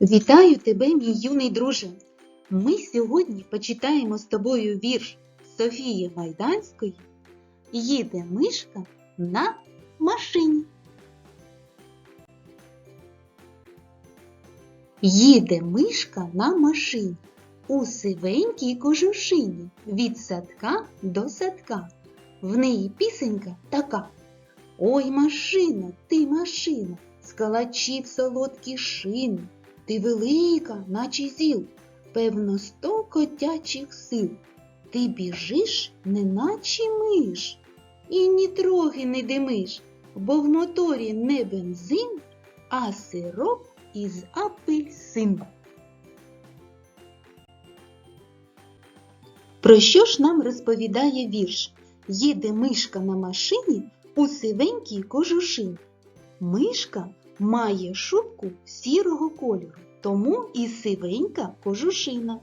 Вітаю тебе, мій юний друже! Ми сьогодні почитаємо з тобою вірш Софії Майданської Їде мишка на машині. Їде мишка на машині у сивенькій кожушині від садка до садка. В неї пісенька така. Ой, машина, ти машина, з калачів солодкі шини. Ти велика, наче зіл, певно, сто котячих сил. Ти біжиш, неначе миш, і нітрохи не димиш, бо в моторі не бензин, а сироп із апельсин. Про що ж нам розповідає вірш? Їде мишка на машині у сивенькій кожушині. Мишка має шубку сірого кольору, тому і сивенька кожушина.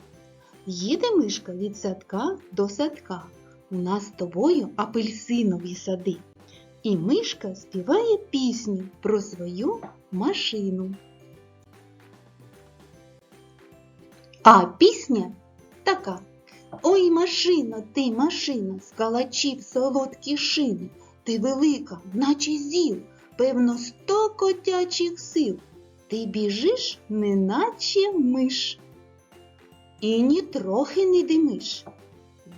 Їде мишка від садка до садка. У нас з тобою апельсинові сади. І мишка співає пісню про свою машину. А пісня така. Ой, машина, ти машина, з калачів солодкі шини. Ти велика, наче зіл, певно, сто котячих сил. Ти біжиш, неначе миш. І нітрохи не димиш,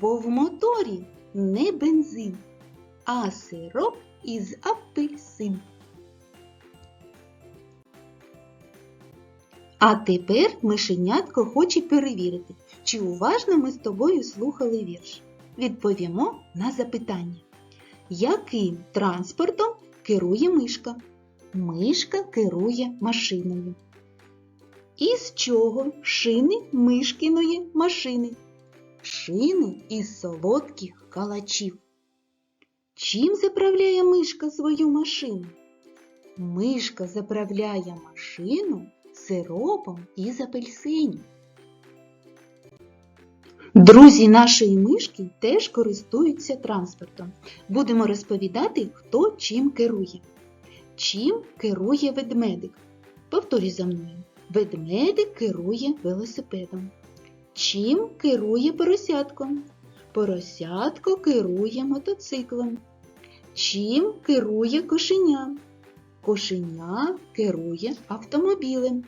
бо в моторі не бензин, а сироп із апельсин. А тепер мишенятко хоче перевірити, чи уважно ми з тобою слухали вірш. Відповімо на запитання. Яким транспортом керує мишка? Мишка керує машиною. Із чого шини мишкиної машини? Шини із солодких калачів. Чим заправляє мишка свою машину? Мишка заправляє машину сиропом із апельсинів. Друзі нашої мишки теж користуються транспортом. Будемо розповідати, хто чим керує. Чим керує ведмедик? Повторюй за мною. Ведмедик керує велосипедом. Чим керує поросятком? Поросятко керує мотоциклом. Чим керує кошеня? Кошеня керує автомобілем.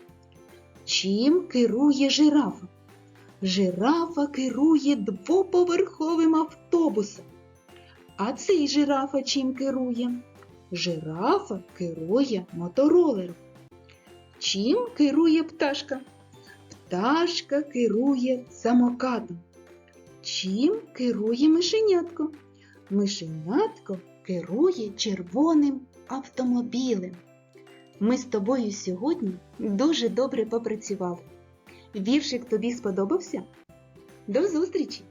Чим керує жирафа? Жирафа керує двоповерховим автобусом. А цей жирафа чим керує? Жирафа керує моторолером. Чим керує пташка? Пташка керує самокатом. Чим керує мишенятко? Мишенятко керує червоним автомобілем. Ми з тобою сьогодні дуже добре попрацювали. Віршик тобі сподобався? До зустрічі!